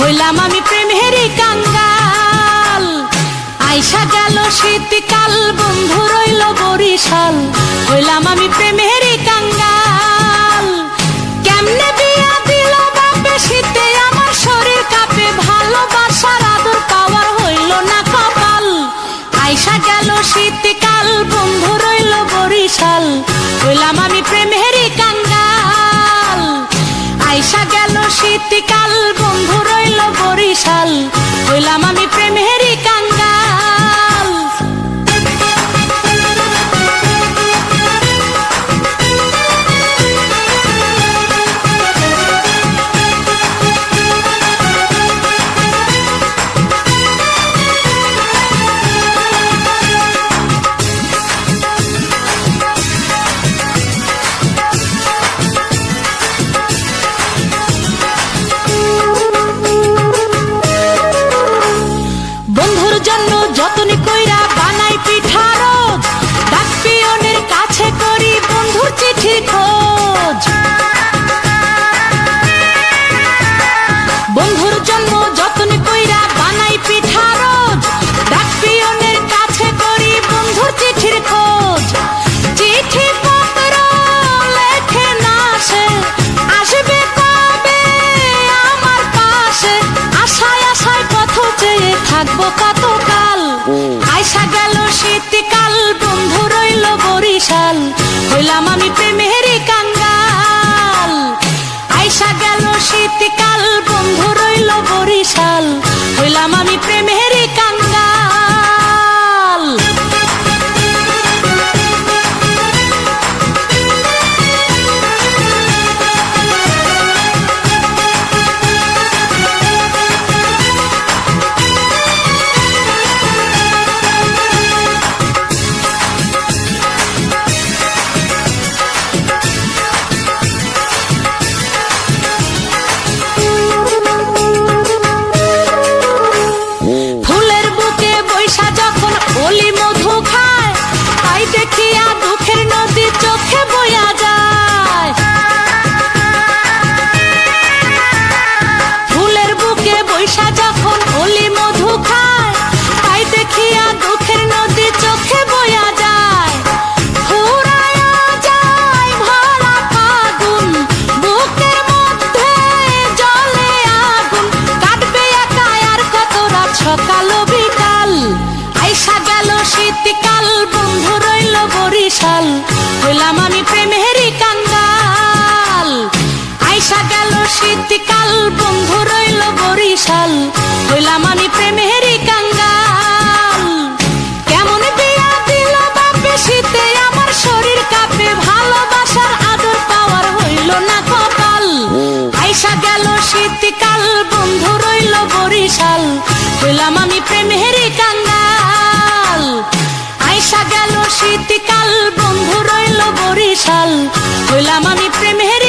হইলাম আমি প্রেমেরই কাঙ্গাল। আইসা গেল শীতকাল বন্ধু রইল থাকব কতকাল? আইসা গেল শীতকাল, বন্ধু রইল বরিশাল। হইলাম আমি প্রেমেরই কাঙ্গাল। আইসা গেল শীতকাল, বন্ধু রইল বরিশাল। হইলাম আমি প্রেমেরই বরিশাল হইলাম আমি প্রেমেরই কাঙ্গাল আইসা গেল শীতকাল বন্ধু রইল বরিশাল। হইলাম আমি প্রেমেরই কাঙ্গাল কেমন বিয়া দিল বাপে শীতে আমার শরীর কাঁপে ভালোবাসার আদর পাওয়ার হইল না কপাল। আইসা গেল শীতকাল বন্ধু রইল বরিশাল। হইলাম আমি বরিশাল হইলাম আমি কাঙ্গাল